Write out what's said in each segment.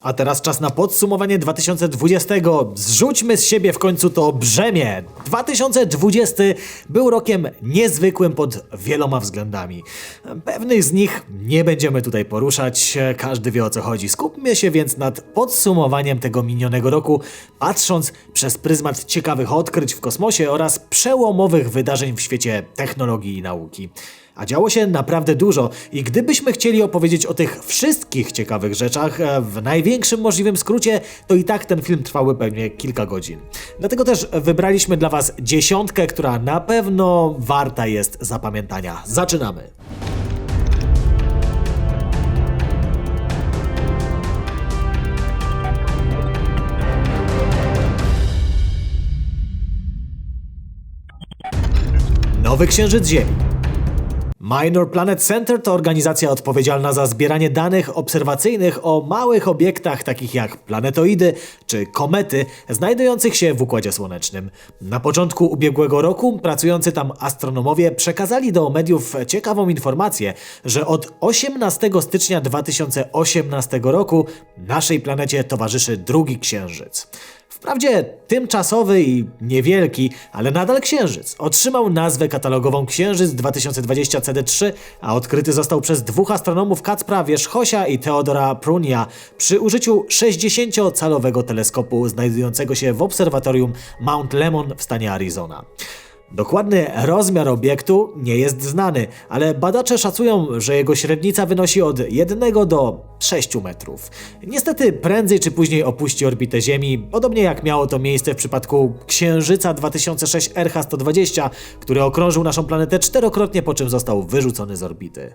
A teraz czas na podsumowanie 2020. Zrzućmy z siebie w końcu to brzemię. 2020 był rokiem niezwykłym pod wieloma względami. Pewnych z nich nie będziemy tutaj poruszać, każdy wie o co chodzi. Skupmy się więc nad podsumowaniem tego minionego roku, patrząc przez pryzmat ciekawych odkryć w kosmosie oraz przełomowych wydarzeń w świecie technologii i nauki. A działo się naprawdę dużo i gdybyśmy chcieli opowiedzieć o tych wszystkich ciekawych rzeczach e, w największym możliwym skrócie, to i tak ten film trwałby pewnie kilka godzin. Dlatego też wybraliśmy dla Was dziesiątkę, która na pewno warta jest zapamiętania. Zaczynamy! Nowy księżyc Ziemi. Minor Planet Center to organizacja odpowiedzialna za zbieranie danych obserwacyjnych o małych obiektach takich jak planetoidy czy komety znajdujących się w Układzie Słonecznym. Na początku ubiegłego roku pracujący tam astronomowie przekazali do mediów ciekawą informację, że od 18 stycznia 2018 roku naszej planecie towarzyszy drugi księżyc. Wprawdzie tymczasowy i niewielki, ale nadal księżyc. Otrzymał nazwę katalogową Księżyc 2020 CD3, a odkryty został przez dwóch astronomów Kacpra Wierzchosia i Teodora Prunia przy użyciu 60-calowego teleskopu znajdującego się w obserwatorium Mount Lemon w stanie Arizona. Dokładny rozmiar obiektu nie jest znany, ale badacze szacują, że jego średnica wynosi od 1 do 6 metrów. Niestety prędzej czy później opuści orbitę Ziemi, podobnie jak miało to miejsce w przypadku Księżyca 2006 RH-120, który okrążył naszą planetę czterokrotnie, po czym został wyrzucony z orbity.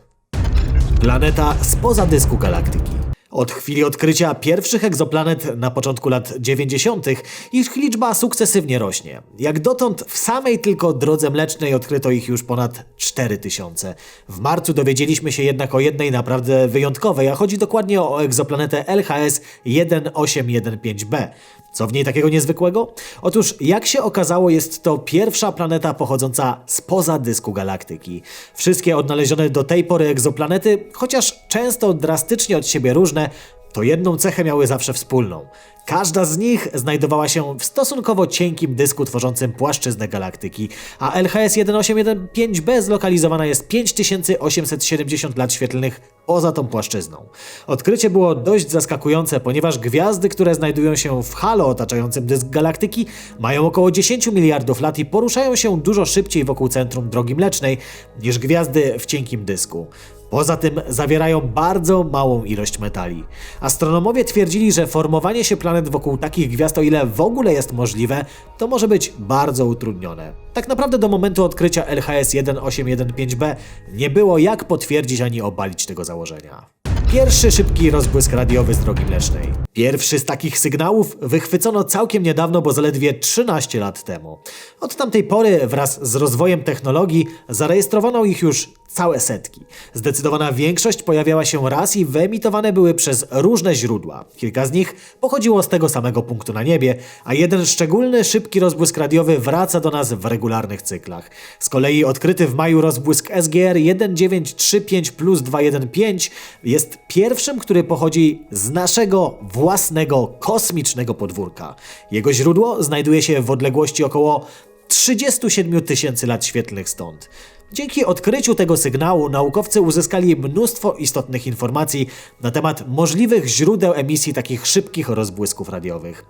Planeta spoza dysku galaktyki. Od chwili odkrycia pierwszych egzoplanet na początku lat 90. ich liczba sukcesywnie rośnie. Jak dotąd w samej tylko drodze mlecznej odkryto ich już ponad 4000. W marcu dowiedzieliśmy się jednak o jednej naprawdę wyjątkowej, a chodzi dokładnie o egzoplanetę LHS 1815b. Co w niej takiego niezwykłego? Otóż, jak się okazało, jest to pierwsza planeta pochodząca spoza dysku galaktyki. Wszystkie odnalezione do tej pory egzoplanety, chociaż często drastycznie od siebie różne, to jedną cechę miały zawsze wspólną. Każda z nich znajdowała się w stosunkowo cienkim dysku tworzącym płaszczyznę galaktyki, a LHS 1815b zlokalizowana jest 5870 lat świetlnych poza tą płaszczyzną. Odkrycie było dość zaskakujące, ponieważ gwiazdy, które znajdują się w halo otaczającym dysk galaktyki, mają około 10 miliardów lat i poruszają się dużo szybciej wokół centrum drogi mlecznej niż gwiazdy w cienkim dysku. Poza tym zawierają bardzo małą ilość metali. Astronomowie twierdzili, że formowanie się planet wokół takich gwiazd, o ile w ogóle jest możliwe, to może być bardzo utrudnione. Tak naprawdę do momentu odkrycia LHS 1815b nie było jak potwierdzić ani obalić tego założenia. Pierwszy szybki rozbłysk radiowy z drogi mlecznej. Pierwszy z takich sygnałów wychwycono całkiem niedawno, bo zaledwie 13 lat temu. Od tamtej pory wraz z rozwojem technologii zarejestrowano ich już całe setki. Zdecydowana większość pojawiała się raz i wyemitowane były przez różne źródła. Kilka z nich pochodziło z tego samego punktu na niebie, a jeden szczególny szybki rozbłysk radiowy wraca do nas w regularnych cyklach. Z kolei odkryty w maju rozbłysk SGR 1935 plus 215 jest pierwszym, który pochodzi z naszego własnego kosmicznego podwórka. Jego źródło znajduje się w odległości około 37 tysięcy lat świetlnych stąd. Dzięki odkryciu tego sygnału naukowcy uzyskali mnóstwo istotnych informacji na temat możliwych źródeł emisji takich szybkich rozbłysków radiowych.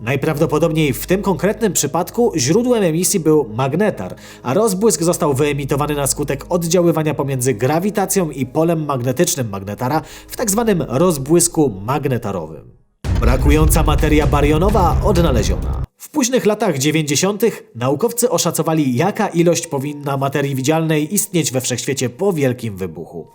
Najprawdopodobniej w tym konkretnym przypadku źródłem emisji był magnetar, a rozbłysk został wyemitowany na skutek oddziaływania pomiędzy grawitacją i polem magnetycznym magnetara w tzw. rozbłysku magnetarowym. Brakująca materia barionowa odnaleziona. W późnych latach 90. naukowcy oszacowali, jaka ilość powinna materii widzialnej istnieć we wszechświecie po wielkim wybuchu.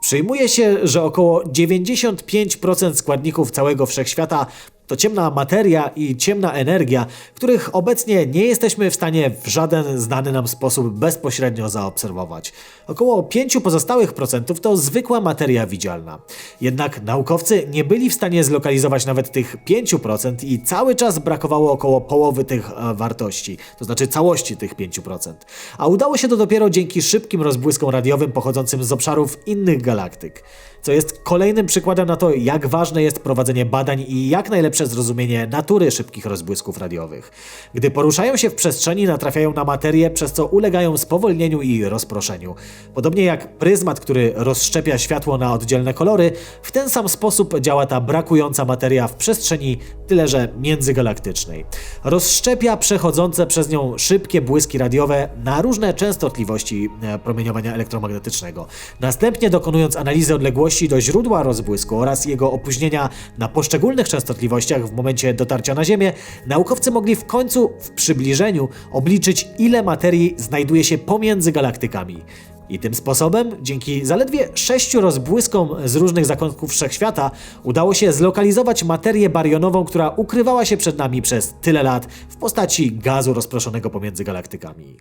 Przyjmuje się, że około 95% składników całego wszechświata to ciemna materia i ciemna energia, których obecnie nie jesteśmy w stanie w żaden znany nam sposób bezpośrednio zaobserwować. Około 5 pozostałych procentów to zwykła materia widzialna. Jednak naukowcy nie byli w stanie zlokalizować nawet tych 5% i cały czas brakowało około połowy tych e, wartości, to znaczy całości tych 5%. A udało się to dopiero dzięki szybkim rozbłyskom radiowym pochodzącym z obszarów innych galaktyk. Co jest kolejnym przykładem na to, jak ważne jest prowadzenie badań i jak najlepsze zrozumienie natury szybkich rozbłysków radiowych. Gdy poruszają się w przestrzeni, natrafiają na materię, przez co ulegają spowolnieniu i rozproszeniu. Podobnie jak pryzmat, który rozszczepia światło na oddzielne kolory, w ten sam sposób działa ta brakująca materia w przestrzeni, tyle że międzygalaktycznej. Rozszczepia przechodzące przez nią szybkie błyski radiowe na różne częstotliwości e, promieniowania elektromagnetycznego. Następnie dokonując analizy odległości do źródła rozbłysku oraz jego opóźnienia na poszczególnych częstotliwościach w momencie dotarcia na Ziemię, naukowcy mogli w końcu w przybliżeniu obliczyć, ile materii znajduje się pomiędzy galaktykami. I tym sposobem, dzięki zaledwie sześciu rozbłyskom z różnych zakątków wszechświata, udało się zlokalizować materię barionową, która ukrywała się przed nami przez tyle lat w postaci gazu rozproszonego pomiędzy galaktykami.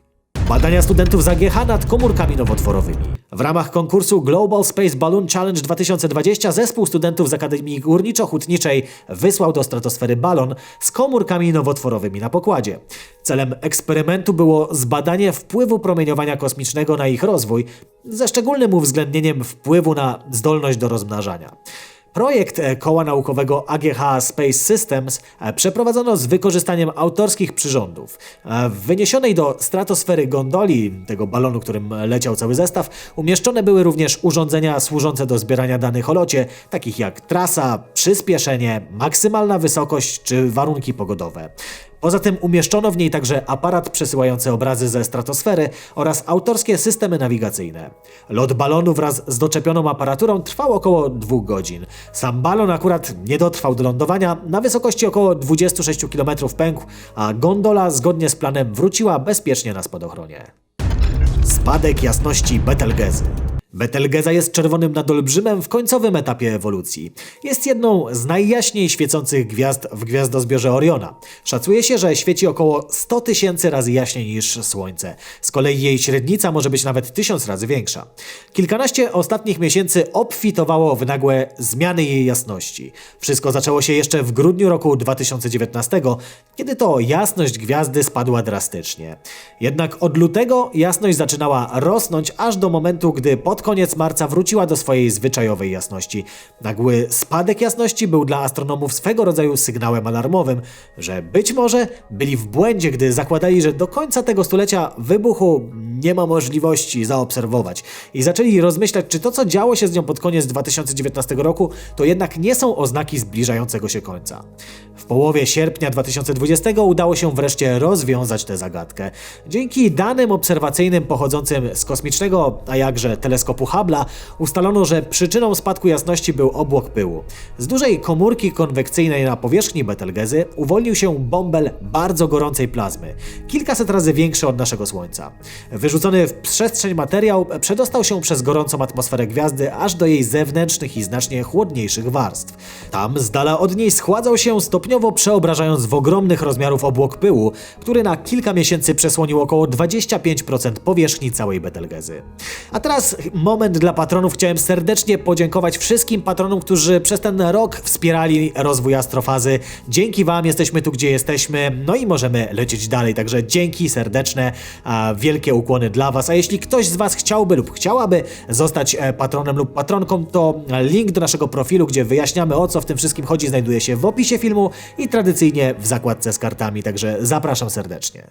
Badania studentów z AGH nad komórkami nowotworowymi. W ramach konkursu Global Space Balloon Challenge 2020 zespół studentów z Akademii Górniczo-Hutniczej wysłał do stratosfery balon z komórkami nowotworowymi na pokładzie. Celem eksperymentu było zbadanie wpływu promieniowania kosmicznego na ich rozwój, ze szczególnym uwzględnieniem wpływu na zdolność do rozmnażania. Projekt e, koła naukowego AGH Space Systems e, przeprowadzono z wykorzystaniem autorskich przyrządów. E, W wyniesionej do stratosfery gondoli, tego balonu, którym leciał cały zestaw, umieszczone były również urządzenia służące do zbierania danych o locie, takich jak trasa, przyspieszenie, maksymalna wysokość czy warunki pogodowe. Poza tym umieszczono w niej także aparat przesyłający obrazy ze stratosfery oraz autorskie systemy nawigacyjne. Lot balonu wraz z doczepioną aparaturą trwał około dwóch godzin. Sam balon akurat nie dotrwał do lądowania, na wysokości około 26 km pękł, a gondola zgodnie z planem wróciła bezpiecznie na spadochronie. Spadek jasności Betelgezy. Betelgeza jest czerwonym nadolbrzymem w końcowym etapie ewolucji. Jest jedną z najjaśniej świecących gwiazd w gwiazdozbiorze Oriona. Szacuje się, że świeci około 100 tysięcy razy jaśniej niż Słońce. Z kolei jej średnica może być nawet tysiąc razy większa. Kilkanaście ostatnich miesięcy obfitowało w nagłe zmiany jej jasności. Wszystko zaczęło się jeszcze w grudniu roku 2019, kiedy to jasność gwiazdy spadła drastycznie. Jednak od lutego jasność zaczynała rosnąć aż do momentu, gdy pod koniec marca wróciła do swojej zwyczajowej jasności. Nagły spadek jasności był dla astronomów swego rodzaju sygnałem alarmowym, że być może byli w błędzie, gdy zakładali, że do końca tego stulecia wybuchu nie ma możliwości zaobserwować i zaczęli rozmyślać, czy to, co działo się z nią pod koniec 2019 roku, to jednak nie są oznaki zbliżającego się końca. W połowie sierpnia 2020 udało się wreszcie rozwiązać tę zagadkę. Dzięki danym obserwacyjnym pochodzącym z kosmicznego, a jakże teleskopu Hubble'a, ustalono, że przyczyną spadku jasności był obłok pyłu. Z dużej komórki konwekcyjnej na powierzchni Betelgezy uwolnił się bąbel bardzo gorącej plazmy, kilkaset razy większy od naszego Słońca. Wyrzucony w przestrzeń materiał przedostał się przez gorącą atmosferę gwiazdy aż do jej zewnętrznych i znacznie chłodniejszych warstw. Tam z dala od niej schładzał się stopniowo przeobrażając w ogromnych rozmiarów obłok pyłu, który na kilka miesięcy przesłonił około 25% powierzchni całej Betelgezy. A teraz moment dla patronów. Chciałem serdecznie podziękować wszystkim patronom, którzy przez ten rok wspierali rozwój astrofazy. Dzięki Wam jesteśmy tu, gdzie jesteśmy, no i możemy lecieć dalej. Także dzięki serdeczne, wielkie ukłony dla Was. A jeśli ktoś z Was chciałby lub chciałaby zostać e, patronem lub patronką, to link do naszego profilu, gdzie wyjaśniamy o co w tym wszystkim chodzi, znajduje się w opisie filmu i tradycyjnie w zakładce z kartami. Także zapraszam serdecznie.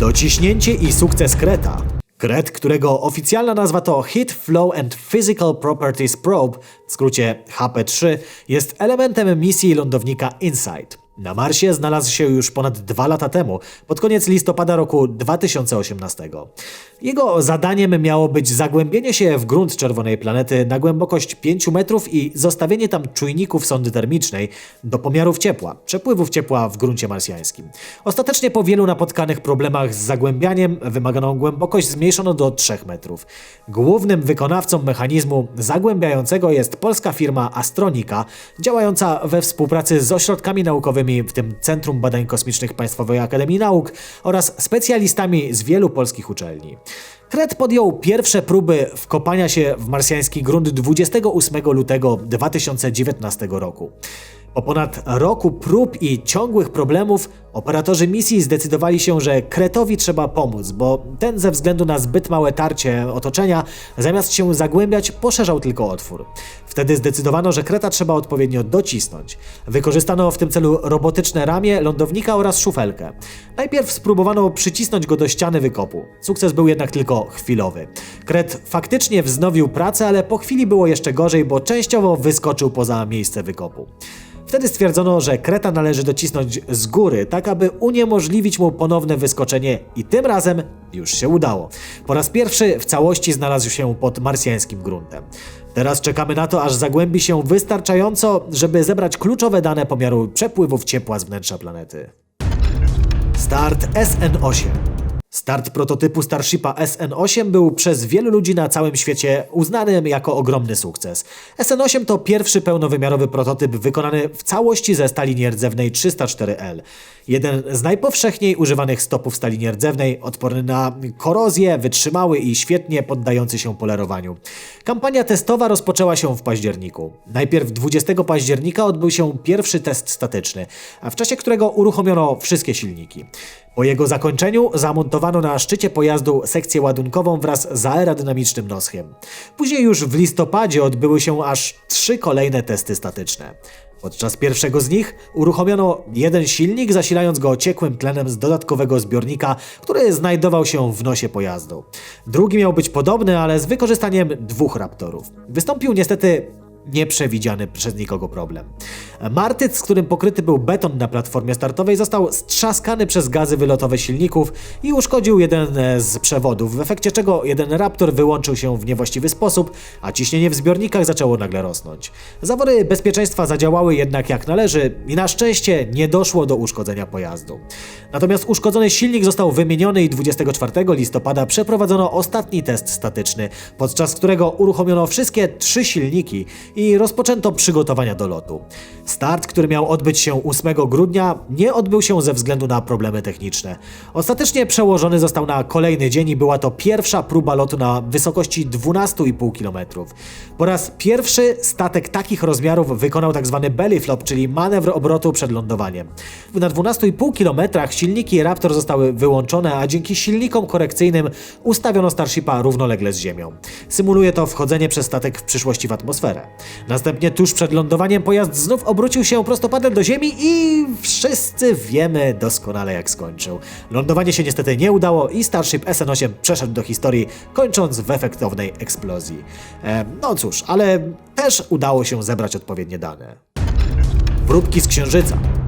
Dociśnięcie i sukces Kreta. Kret, którego oficjalna nazwa to Heat Flow and Physical Properties Probe, w skrócie HP-3, jest elementem misji lądownika InSight. Na Marsie znalazł się już ponad dwa lata temu, pod koniec listopada roku 2018. Jego zadaniem miało być zagłębienie się w grunt czerwonej planety na głębokość 5 metrów i zostawienie tam czujników sondy termicznej do pomiarów ciepła, przepływów ciepła w gruncie marsjańskim. Ostatecznie po wielu napotkanych problemach z zagłębianiem wymaganą głębokość zmniejszono do 3 metrów. Głównym wykonawcą mechanizmu zagłębiającego jest polska firma Astronika, działająca we współpracy z ośrodkami naukowymi w tym Centrum Badań Kosmicznych Państwowej Akademii Nauk oraz specjalistami z wielu polskich uczelni. Kret podjął pierwsze próby wkopania się w marsjański grunt 28 lutego 2019 roku. Po ponad roku prób i ciągłych problemów operatorzy misji zdecydowali się, że Kretowi trzeba pomóc, bo ten ze względu na zbyt małe tarcie otoczenia, zamiast się zagłębiać, poszerzał tylko otwór. Wtedy zdecydowano, że Kreta trzeba odpowiednio docisnąć. Wykorzystano w tym celu robotyczne ramię, lądownika oraz szufelkę. Najpierw spróbowano przycisnąć go do ściany wykopu. Sukces był jednak tylko chwilowy. Kret faktycznie wznowił pracę, ale po chwili było jeszcze gorzej, bo częściowo wyskoczył poza miejsce wykopu. Wtedy stwierdzono, że kreta należy docisnąć z góry, tak aby uniemożliwić mu ponowne wyskoczenie i tym razem już się udało. Po raz pierwszy w całości znalazł się pod marsjańskim gruntem. Teraz czekamy na to, aż zagłębi się wystarczająco, żeby zebrać kluczowe dane pomiaru przepływów ciepła z wnętrza planety. Start SN8 Start prototypu Starshipa SN8 był przez wielu ludzi na całym świecie uznany jako ogromny sukces. SN8 to pierwszy pełnowymiarowy prototyp wykonany w całości ze stali nierdzewnej 304L. Jeden z najpowszechniej używanych stopów stali nierdzewnej, odporny na korozję, wytrzymały i świetnie poddający się polerowaniu. Kampania testowa rozpoczęła się w październiku. Najpierw 20 października odbył się pierwszy test statyczny, w czasie którego uruchomiono wszystkie silniki. Po jego zakończeniu zamontowano na szczycie pojazdu sekcję ładunkową wraz z aerodynamicznym noschiem. Później już w listopadzie odbyły się aż trzy kolejne testy statyczne. Podczas pierwszego z nich uruchomiono jeden silnik, zasilając go ciekłym tlenem z dodatkowego zbiornika, który znajdował się w nosie pojazdu. Drugi miał być podobny, ale z wykorzystaniem dwóch raptorów. Wystąpił niestety nieprzewidziany przez nikogo problem. Martyc, z którym pokryty był beton na platformie startowej, został strzaskany przez gazy wylotowe silników i uszkodził jeden z przewodów, w efekcie czego jeden Raptor wyłączył się w niewłaściwy sposób, a ciśnienie w zbiornikach zaczęło nagle rosnąć. Zawory bezpieczeństwa zadziałały jednak jak należy i na szczęście nie doszło do uszkodzenia pojazdu. Natomiast uszkodzony silnik został wymieniony i 24 listopada przeprowadzono ostatni test statyczny, podczas którego uruchomiono wszystkie trzy silniki i rozpoczęto przygotowania do lotu. Start, który miał odbyć się 8 grudnia, nie odbył się ze względu na problemy techniczne. Ostatecznie przełożony został na kolejny dzień i była to pierwsza próba lotu na wysokości 12,5 km. Po raz pierwszy statek takich rozmiarów wykonał tzw. Tak belly flop, czyli manewr obrotu przed lądowaniem. Na 12,5 km silniki Raptor zostały wyłączone, a dzięki silnikom korekcyjnym ustawiono Starshipa równolegle z Ziemią. Symuluje to wchodzenie przez statek w przyszłości w atmosferę. Następnie tuż przed lądowaniem pojazd znów obrócił się prostopadem do ziemi i wszyscy wiemy doskonale jak skończył. Lądowanie się niestety nie udało i Starship SN8 przeszedł do historii, kończąc w efektownej eksplozji. E, no cóż, ale też udało się zebrać odpowiednie dane. Próbki z Księżyca.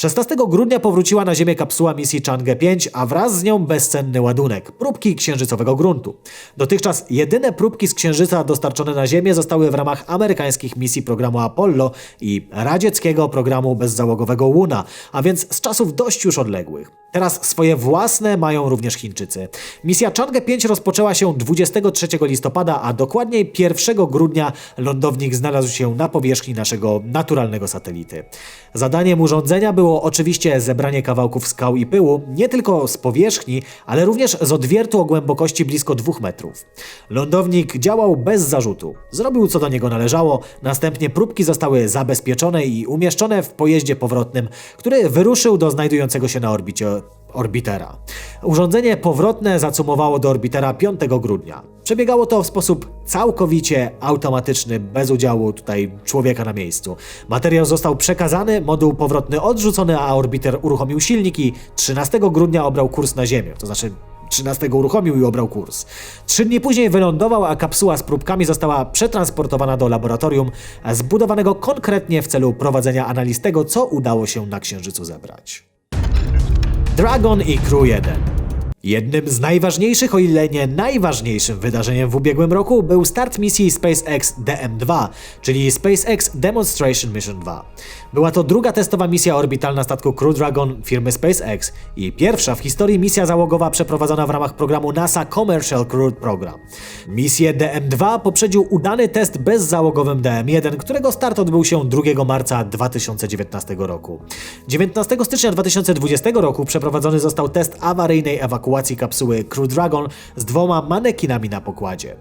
16 grudnia powróciła na Ziemię kapsuła misji Chang'e 5, a wraz z nią bezcenny ładunek próbki księżycowego gruntu. Dotychczas jedyne próbki z księżyca dostarczone na Ziemię zostały w ramach amerykańskich misji programu Apollo i radzieckiego programu bezzałogowego Luna, a więc z czasów dość już odległych. Teraz swoje własne mają również Chińczycy. Misja Chang'e 5 rozpoczęła się 23 listopada, a dokładniej 1 grudnia lądownik znalazł się na powierzchni naszego naturalnego satelity. Zadaniem urządzenia było oczywiście zebranie kawałków skał i pyłu, nie tylko z powierzchni, ale również z odwiertu o głębokości blisko 2 metrów. Lądownik działał bez zarzutu. Zrobił co do niego należało, następnie próbki zostały zabezpieczone i umieszczone w pojeździe powrotnym, który wyruszył do znajdującego się na orbicie orbitera. Urządzenie powrotne zacumowało do orbitera 5 grudnia. Przebiegało to w sposób całkowicie automatyczny, bez udziału tutaj człowieka na miejscu. Materiał został przekazany, moduł powrotny odrzucony, a orbiter uruchomił silnik i 13 grudnia obrał kurs na Ziemię, to znaczy 13 uruchomił i obrał kurs. Trzy dni później wylądował, a kapsuła z próbkami została przetransportowana do laboratorium, zbudowanego konkretnie w celu prowadzenia analiz tego, co udało się na Księżycu zebrać. Dragon i Crew 1 Jednym z najważniejszych, o ile nie najważniejszym wydarzeniem w ubiegłym roku był start misji SpaceX DM-2, czyli SpaceX Demonstration Mission 2. Była to druga testowa misja orbitalna statku Crew Dragon firmy SpaceX i pierwsza w historii misja załogowa przeprowadzona w ramach programu NASA Commercial Crew Program. Misję DM-2 poprzedził udany test bezzałogowym DM-1, którego start odbył się 2 marca 2019 roku. 19 stycznia 2020 roku przeprowadzony został test awaryjnej ewakuacji kapsuły Crew Dragon z dwoma manekinami na pokładzie.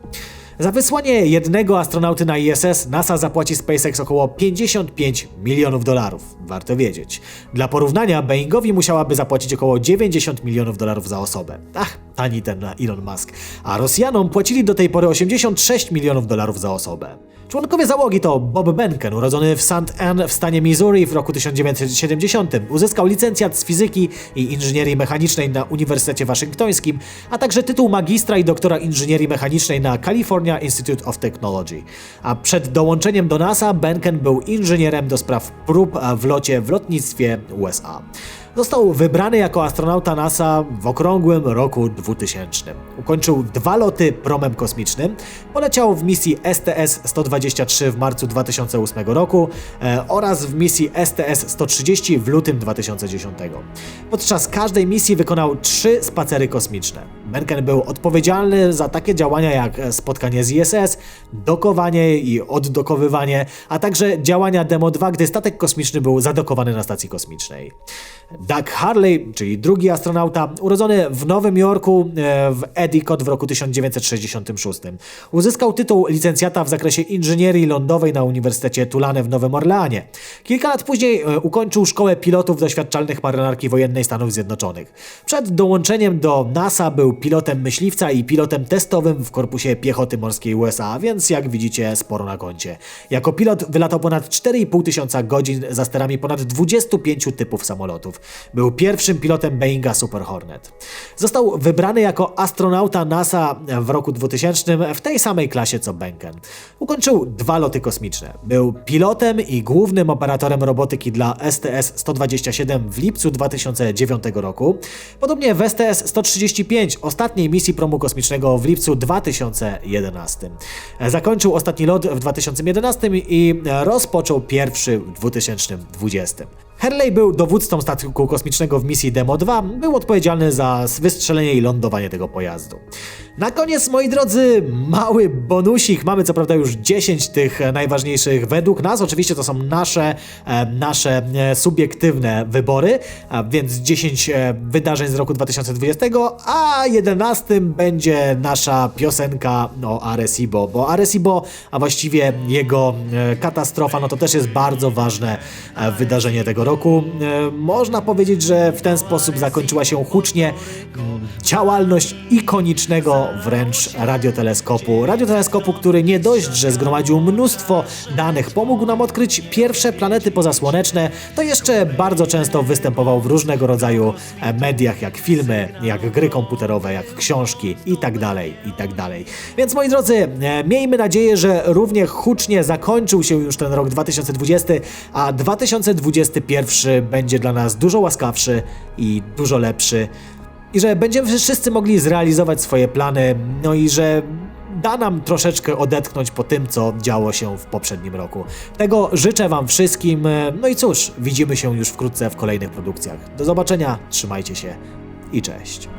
Za wysłanie jednego astronauty na ISS NASA zapłaci SpaceX około 55 milionów dolarów. Warto wiedzieć. Dla porównania Boeingowi musiałaby zapłacić około 90 milionów dolarów za osobę. Ach, tani ten Elon Musk. A Rosjanom płacili do tej pory 86 milionów dolarów za osobę. Członkowie załogi to Bob Benken, urodzony w St. Anne w stanie Missouri w roku 1970. Uzyskał licencjat z fizyki i inżynierii mechanicznej na Uniwersytecie Waszyngtońskim, a także tytuł magistra i doktora inżynierii mechanicznej na California Institute of Technology. A przed dołączeniem do NASA Benken był inżynierem do spraw prób w locie w lotnictwie USA. Został wybrany jako astronauta NASA w okrągłym roku 2000. Ukończył dwa loty promem kosmicznym, poleciał w misji STS-123 w marcu 2008 roku e, oraz w misji STS-130 w lutym 2010. Podczas każdej misji wykonał trzy spacery kosmiczne. Menken był odpowiedzialny za takie działania jak spotkanie z ISS, dokowanie i oddokowywanie, a także działania Demo 2, gdy statek kosmiczny był zadokowany na stacji kosmicznej. Doug Harley, czyli drugi astronauta, urodzony w Nowym Jorku e, w Endicott w roku 1966. Uzyskał tytuł licencjata w zakresie inżynierii lądowej na Uniwersytecie Tulane w Nowym Orleanie. Kilka lat później e, ukończył szkołę pilotów doświadczalnych marynarki wojennej Stanów Zjednoczonych. Przed dołączeniem do NASA był pilotem myśliwca i pilotem testowym w Korpusie Piechoty Morskiej USA, więc jak widzicie sporo na koncie. Jako pilot wylatał ponad 4,5 tysiąca godzin za sterami ponad 25 typów samolotów. Był pierwszym pilotem Boeinga Super Hornet. Został wybrany jako astronauta NASA w roku 2000 w tej samej klasie co Benken. Ukończył dwa loty kosmiczne. Był pilotem i głównym operatorem robotyki dla STS-127 w lipcu 2009 roku. Podobnie w STS-135, ostatniej misji promu kosmicznego w lipcu 2011. Zakończył ostatni lot w 2011 i rozpoczął pierwszy w 2020. Hurley był dowódcą statku kosmicznego w misji Demo 2, był odpowiedzialny za wystrzelenie i lądowanie tego pojazdu. Na koniec, moi drodzy, mały bonusik. Mamy co prawda już 10 tych najważniejszych według nas. Oczywiście to są nasze, e, nasze e, subiektywne wybory, więc 10 e, wydarzeń z roku 2020, a 11 będzie nasza piosenka o Arecibo, bo Arecibo, a właściwie jego e, katastrofa, no to też jest bardzo ważne e, wydarzenie tego roku. E, Można powiedzieć, że w ten sposób zakończyła się hucznie działalność ikonicznego wręcz radioteleskopu. Radioteleskopu, który nie dość, że zgromadził mnóstwo danych, pomógł nam odkryć pierwsze planety pozasłoneczne, to jeszcze bardzo często występował w różnego rodzaju e, mediach, jak filmy, jak gry komputerowe, jak książki i tak dalej, i tak. Więc moi drodzy, e, miejmy nadzieję, że równie hucznie zakończył się już ten rok 2020, a 2021 będzie dla nas dużo łaskawszy i dużo lepszy. I że będziemy wszyscy mogli zrealizować swoje plany, no i że da nam troszeczkę odetchnąć po tym, co działo się w poprzednim roku. Tego życzę Wam wszystkim. No i cóż, widzimy się już wkrótce w kolejnych produkcjach. Do zobaczenia, trzymajcie się i cześć.